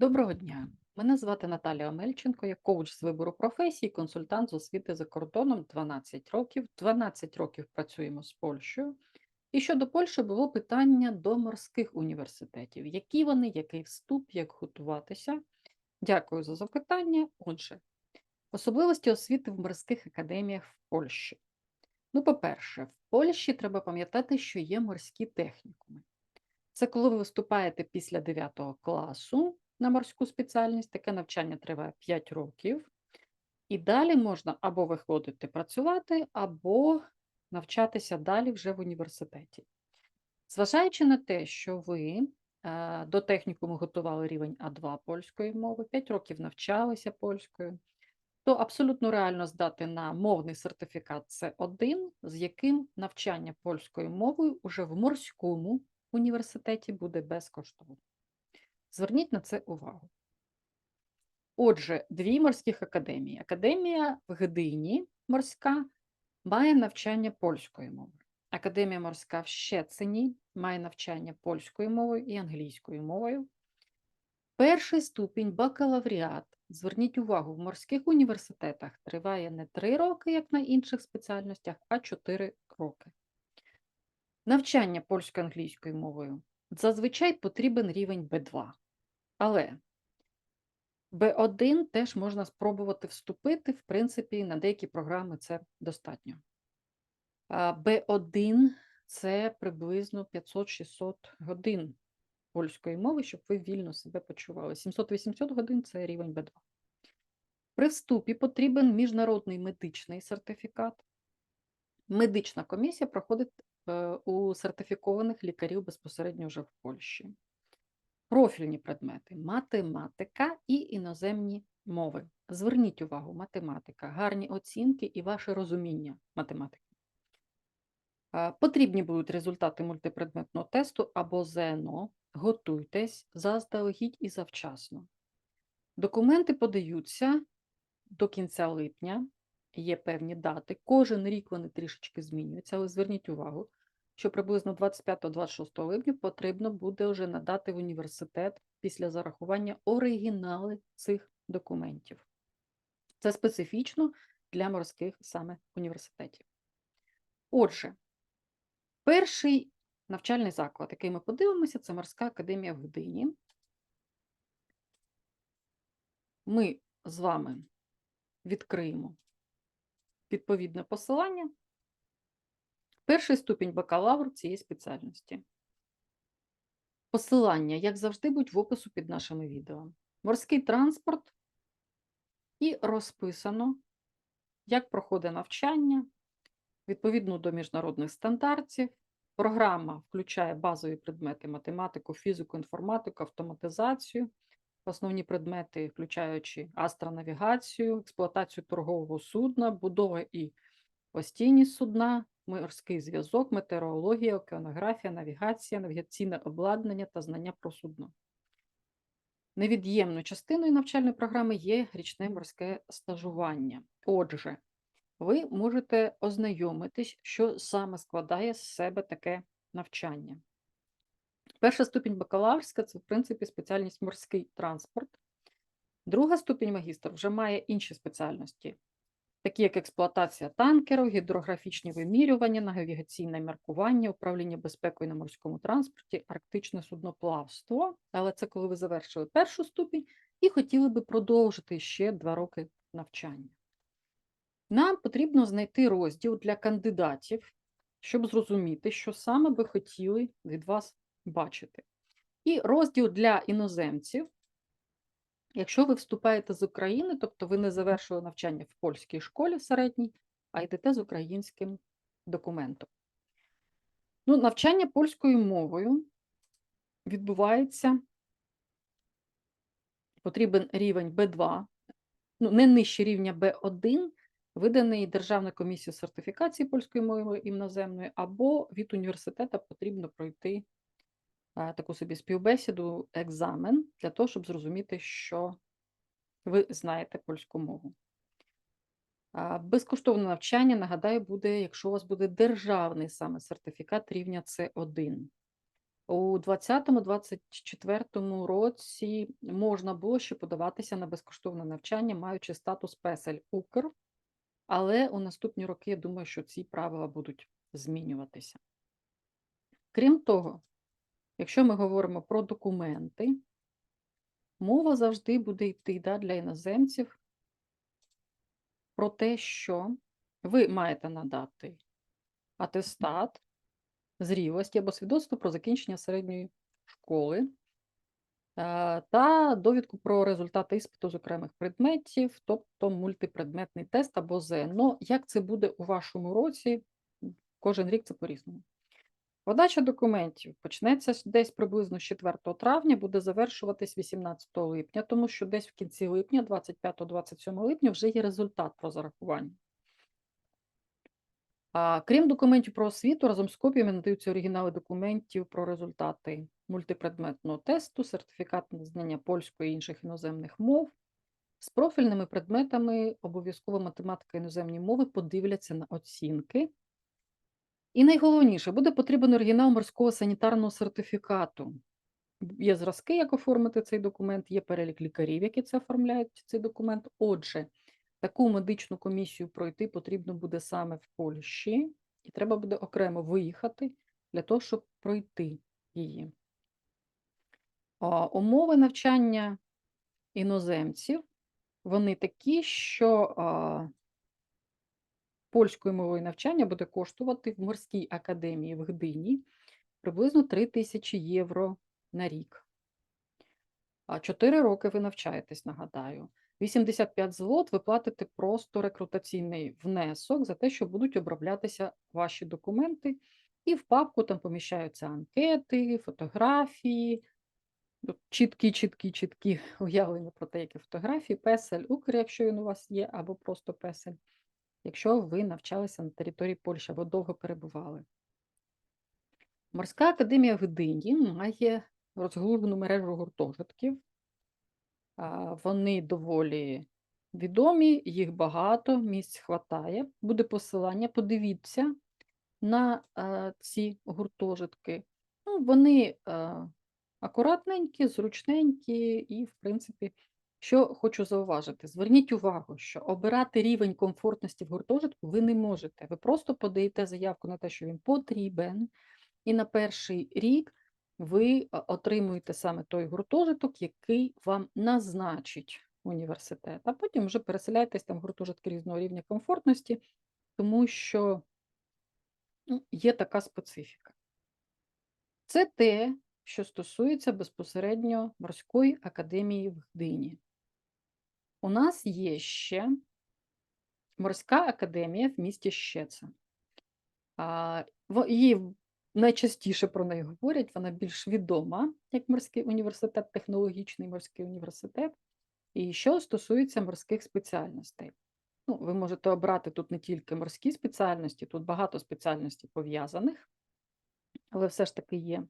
Доброго дня. Мене звати Наталія Омельченко, я коуч з вибору професії, консультант з освіти за кордоном 12 років. 12 років працюємо з Польщею. І щодо Польщі було питання до морських університетів. Які вони, який вступ, як готуватися? Дякую за запитання. Отже, особливості освіти в морських академіях в Польщі. Ну, по-перше, в Польщі треба пам'ятати, що є морські технікуми. Це коли ви виступаєте після 9 класу на морську спеціальність, таке навчання триває 5 років, і далі можна або виходити працювати, або навчатися далі вже в університеті. Зважаючи на те, що ви е, до технікуму готували рівень А2 польської мови, 5 років навчалися польською, то абсолютно реально здати на мовний сертифікат С1, з яким навчання польською мовою уже в морському університеті буде безкоштовно. Зверніть на це увагу. Отже, дві морських академії. Академія в Гдині морська має навчання польською мовою. Академія морська в Щецині має навчання польською мовою і англійською мовою. Перший ступінь бакалавріат, зверніть увагу, в морських університетах триває не 3 роки, як на інших спеціальностях, а 4 роки. Навчання польсько-англійською мовою зазвичай потрібен рівень Б2. Але Б1 теж можна спробувати вступити, в принципі, на деякі програми це достатньо. Б1 це приблизно 500-600 годин польської мови, щоб ви вільно себе почували. 700-800 годин це рівень Б2. При вступі потрібен міжнародний медичний сертифікат. Медична комісія проходить е, у сертифікованих лікарів безпосередньо вже в Польщі. Профільні предмети математика і іноземні мови. Зверніть увагу, математика, гарні оцінки і ваше розуміння математики. Потрібні будуть результати мультипредметного тесту або ЗНО. Готуйтесь заздалегідь і завчасно. Документи подаються до кінця липня, є певні дати. Кожен рік вони трішечки змінюються, але зверніть увагу, що приблизно 25-26 липня потрібно буде вже надати в університет після зарахування оригінали цих документів. Це специфічно для морських саме університетів. Отже, перший навчальний заклад, який ми подивимося, це Морська академія в Гдині. Ми з вами відкриємо відповідне посилання. Перший ступінь бакалавр цієї спеціальності. Посилання, як завжди, будуть в опису під нашими відео. Морський транспорт і розписано, як проходить навчання відповідно до міжнародних стандартів. Програма включає базові предмети математику, фізику, інформатику, автоматизацію, основні предмети, включаючи астронавігацію, експлуатацію торгового судна, будова і постійні судна, морський зв'язок, метеорологія, океанографія, навігація, навігаційне обладнання та знання про судно. Невід'ємною частиною навчальної програми є річне морське стажування. Отже, ви можете ознайомитись, що саме складає з себе таке навчання. Перша ступінь бакалаврська це, в принципі, спеціальність морський транспорт. Друга ступінь магістр вже має інші спеціальності, такі як експлуатація танкерів, гідрографічні вимірювання, навігаційне маркування, управління безпекою на морському транспорті, арктичне судноплавство. Але це коли ви завершили першу ступінь і хотіли би продовжити ще два роки навчання. Нам потрібно знайти розділ для кандидатів, щоб зрозуміти, що саме би хотіли від вас бачити. І розділ для іноземців. Якщо ви вступаєте з України, тобто ви не завершили навчання в польській школі середній, а йдете з українським документом. Ну, Навчання польською мовою відбувається, потрібен рівень Б2, ну, не нижче рівня Б1, виданий Державною комісією сертифікації польської мови іноземної, або від університету потрібно пройти таку собі співбесіду, екзамен, для того, щоб зрозуміти, що ви знаєте польську мову. Безкоштовне навчання, нагадаю, буде, якщо у вас буде державний саме сертифікат рівня С1. У 2020-2024 році можна було ще подаватися на безкоштовне навчання, маючи статус песель Укр, але у наступні роки я думаю, що ці правила будуть змінюватися. Крім того, якщо ми говоримо про документи, мова завжди буде йти да, для іноземців про те, що ви маєте надати атестат зрілості або свідоцтво про закінчення середньої школи е, та довідку про результати іспиту з окремих предметів, тобто мультипредметний тест або ЗНО. Як це буде у вашому році? Кожен рік це по-різному. Подача документів почнеться десь приблизно з 4 травня, буде завершуватись 18 липня, тому що десь в кінці липня, 25-27 липня, вже є результат про зарахування. А, Крім документів про освіту, разом з копіями надаються оригінали документів про результати мультипредметного тесту, сертифікат на знання польської і інших іноземних мов. З профільними предметами обов'язково математика іноземні мови подивляться на оцінки. І найголовніше, буде потрібен оригінал морського санітарного сертифікату. Є зразки, як оформити цей документ, є перелік лікарів, які це оформляють цей документ. Отже, таку медичну комісію пройти потрібно буде саме в Польщі, і треба буде окремо виїхати для того, щоб пройти її. Умови навчання іноземців вони такі, що а, польською мовою навчання буде коштувати в морській академії в Гдині приблизно 3 тисячі євро на рік. А 4 роки ви навчаєтесь, нагадаю. 85 злот ви платите просто рекрутаційний внесок за те, що будуть оброблятися ваші документи, і в папку там поміщаються анкети, фотографії, ну, чіткі, чіткі, чіткі уявлення про те, які фотографії, песель, укр, якщо він у вас є, або просто песель, якщо ви навчалися на території Польщі або довго перебували. Морська академія в Гдині має розглублену мережу гуртожитків. Вони доволі відомі, їх багато, місць хватає. Буде посилання, подивіться на ці гуртожитки. Ну, Вони акуратненькі, зручненькі, і, в принципі, що хочу зауважити: зверніть увагу, що обирати рівень комфортності в гуртожитку ви не можете. Ви просто подаєте заявку на те, що він потрібен, і на перший рік ви отримуєте саме той гуртожиток, який вам назначить університет, а потім вже переселяєтесь там в гуртожитки різного рівня комфортності, тому що ну, є така специфіка. Це те, що стосується безпосередньо морської академії в Гдині. У нас є ще морська академія в місті Щеца. Її Найчастіше про неї говорять, вона більш відома як морський університет, технологічний морський університет. І що стосується морських спеціальностей. Ну, Ви можете обрати тут не тільки морські спеціальності, тут багато спеціальностей пов'язаних, але все ж таки є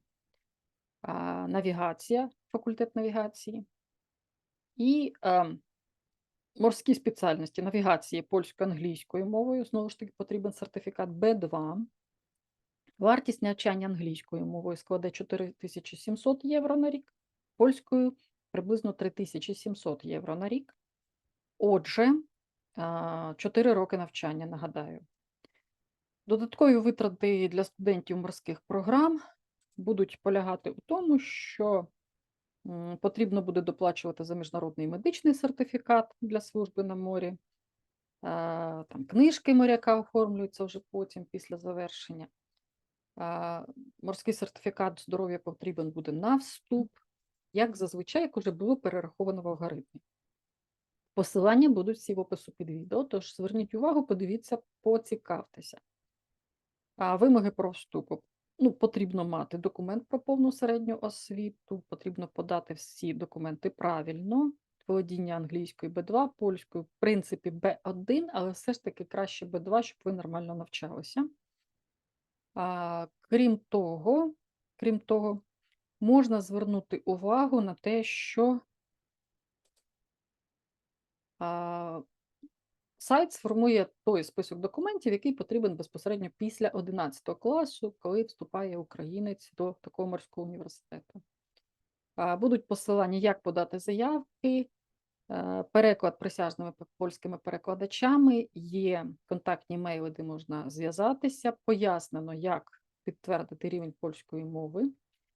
навігація, факультет навігації. І а, морські спеціальності навігації польсько-англійською мовою, знову ж таки, потрібен сертифікат Б2. Вартість навчання англійською мовою складе 4700 євро на рік, польською приблизно 3700 євро на рік. Отже, 4 роки навчання, нагадаю. Додаткові витрати для студентів морських програм будуть полягати у тому, що потрібно буде доплачувати за міжнародний медичний сертифікат для служби на морі. Там Книжки моряка оформлюються вже потім після завершення. Морський сертифікат здоров'я потрібен буде на вступ, як зазвичай, як вже було перераховано в алгоритмі. Посилання будуть всі в опису під відео, тож зверніть увагу, подивіться, поцікавтеся. А Вимоги про вступу. Ну, Потрібно мати документ про повну середню освіту, потрібно подати всі документи правильно, володіння англійською Б2, польською, в принципі, Б1, але все ж таки краще Б2, щоб ви нормально навчалися. А, Крім того, крім того, можна звернути увагу на те, що а, сайт сформує той список документів, який потрібен безпосередньо після 11 класу, коли вступає українець до такого морського університету. Будуть посилання, як подати заявки, е, переклад присяжними польськими перекладачами, є контактні мейли, де можна зв'язатися, пояснено, як підтвердити рівень польської мови,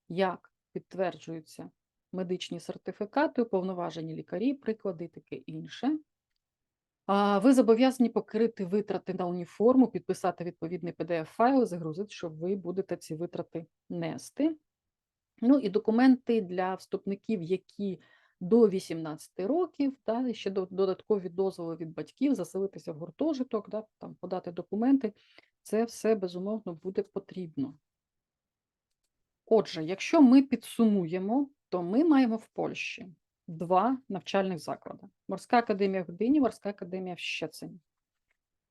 як підтверджуються медичні сертифікати, уповноважені лікарі, приклади таке інше. Ви зобов'язані покрити витрати на уніформу, підписати відповідний PDF-файл, загрузити, що ви будете ці витрати нести. Ну і документи для вступників, які до 18 років, та, ще додаткові дозволи від батьків, заселитися в гуртожиток, да, там, подати документи. Це все безумовно буде потрібно. Отже, якщо ми підсумуємо, то ми маємо в Польщі два навчальних заклади: Морська академія в Гдині, Морська академія в Щецині.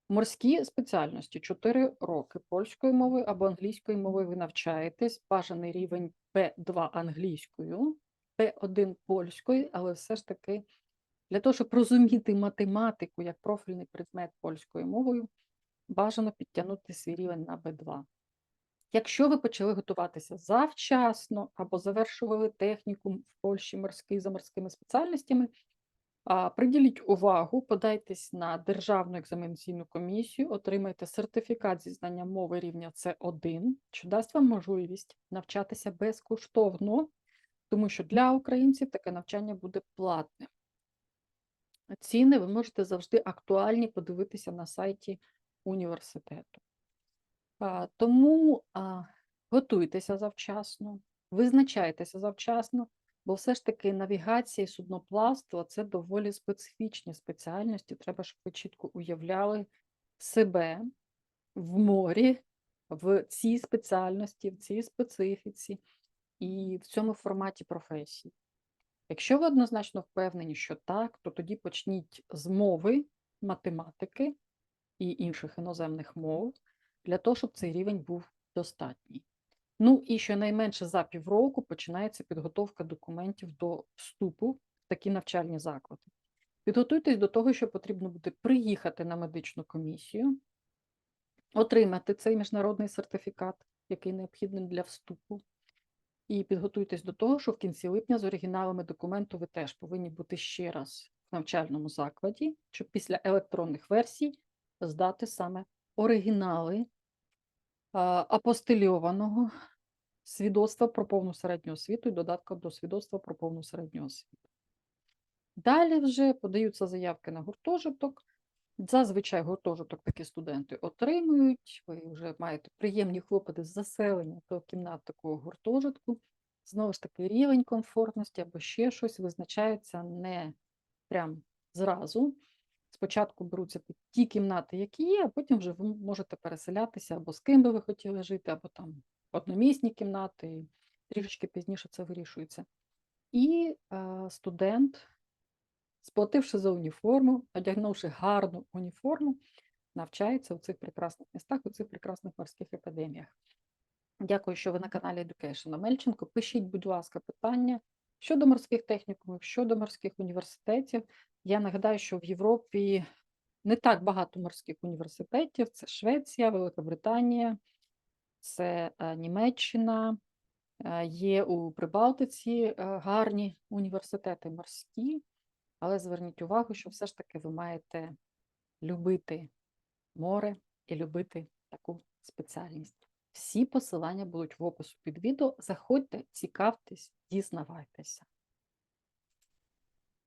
Морські спеціальності 4 роки польської мови або англійської мови ви навчаєтесь, бажаний рівень Б2 англійською, Б1 польською, але все ж таки для того, щоб розуміти математику як профільний предмет польською мовою, бажано підтягнути свій рівень на Б2. Якщо ви почали готуватися завчасно або завершували технікум в Польщі морський за морськими спеціальностями, Приділіть увагу, подайтесь на Державну екзаменаційну комісію, отримайте сертифікат зі знання мови рівня С1, що дасть вам можливість навчатися безкоштовно, тому що для українців таке навчання буде платним. Ціни ви можете завжди актуальні подивитися на сайті університету. Тому готуйтеся завчасно, визначайтеся завчасно, бо все ж таки навігація і судноплавство це доволі специфічні спеціальності. Треба, щоб ви чітко уявляли себе в морі, в цій спеціальності, в цій специфіці і в цьому форматі професії. Якщо ви однозначно впевнені, що так, то тоді почніть з мови, математики і інших іноземних мов для того, щоб цей рівень був достатній. Ну і щонайменше за півроку починається підготовка документів до вступу в такі навчальні заклади. Підготуйтесь до того, що потрібно буде приїхати на медичну комісію, отримати цей міжнародний сертифікат, який необхідний для вступу. І підготуйтесь до того, що в кінці липня з оригіналами документу ви теж повинні бути ще раз в навчальному закладі, щоб після електронних версій здати саме оригінали апостильованого свідоцтва про повну середню освіту і додатка до свідоцтва про повну середню освіту. Далі вже подаються заявки на гуртожиток. Зазвичай гуртожиток такі студенти отримують. Ви вже маєте приємні хлопоти з заселення до кімнат такого гуртожитку. Знову ж таки, рівень комфортності або ще щось визначається не прям зразу. Спочатку беруться ті- кімнати, які є, а потім вже ви можете переселятися або з ким би ви хотіли жити, або там одномісні кімнати. і Трішечки пізніше це вирішується. І е, студент, сплативши за уніформу, одягнувши гарну уніформу, навчається у цих прекрасних містах, у цих прекрасних морських академіях. Дякую, що ви на каналі Education Мельченко. Пишіть, будь ласка, питання щодо морських технікумів, щодо морських університетів. Я нагадаю, що в Європі не так багато морських університетів. Це Швеція, Велика Британія, це е, Німеччина. Е, Є у Прибалтиці е, гарні університети морські, але зверніть увагу, що все ж таки ви маєте любити море і любити таку спеціальність. Всі посилання будуть в опису під відео. Заходьте, цікавтесь, дізнавайтеся.